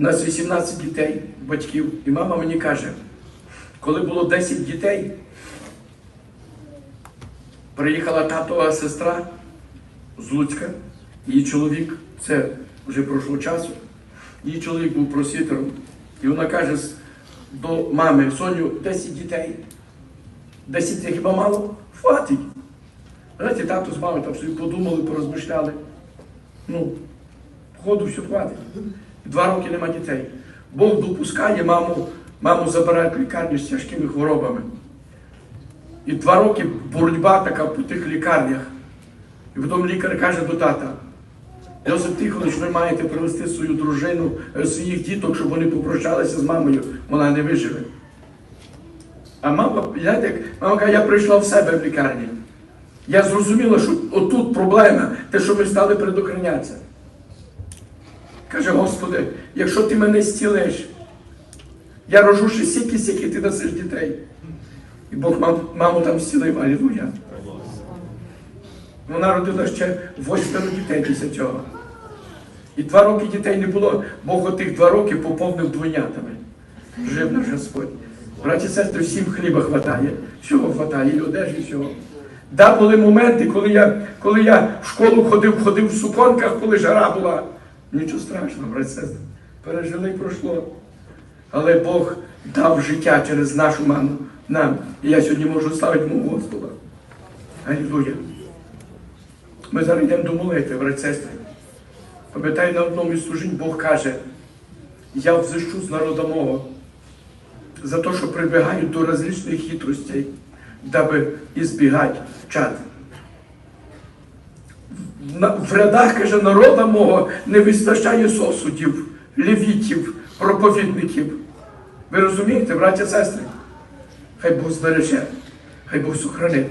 У нас 18 дітей, батьків, і мама мені каже, коли було 10 дітей, приїхала татова сестра з Луцька, її чоловік, це вже пройшло часу, її чоловік був просвітером. І вона каже до мами, Соню, 10 дітей. 10 це хіба мало? Хватить. Знаєте, тато з мамою там собі подумали, порозмишляли. Ну, походу все хватить. Два роки нема дітей. Бог допускає маму, маму забирають в лікарню з тяжкими хворобами. І два роки боротьба така по тих лікарнях. І потім лікар каже до тата, Йосип Тихонович, ви маєте привезти свою дружину, е, своїх діток, щоб вони попрощалися з мамою, вона не виживе. А мама, знаєте, мама каже, я прийшла в себе в лікарні. Я зрозуміла, що отут проблема, те, що ми стали предохранятися. Каже, Господи, якщо ти мене зцілиш, я рожу ще стільки, скільки ти дасиш дітей. І Бог мам, маму там зцілив, алілуя. Вона родила ще восьмеро дітей після цього. І два роки дітей не було, Бог отих два роки поповнив двойнятами. Жив наш Господь. Браті і сестри, всім хліба хватає. Всього хватає, і одежі, всього. Да, були моменти, коли я, коли я в школу ходив, ходив в суконках, коли жара була. Нічого страшного, браті і сестри. Пережили і пройшло. Але Бог дав життя через нашу маму нам. І я сьогодні можу славити мого Господа. Алілуя. Ми зараз йдемо до молитви, браті і сестри. Пам'ятаю, на одному із служінь Бог каже, я взищу з народа мого за те, що прибігають до розличних хитростей, даби ізбігати чад. В рядах, каже, народа мого не вистачає сосудів, левітів, проповідників. Ви розумієте, браття сестри? Хай Бог збереже, хай Бог сохранить.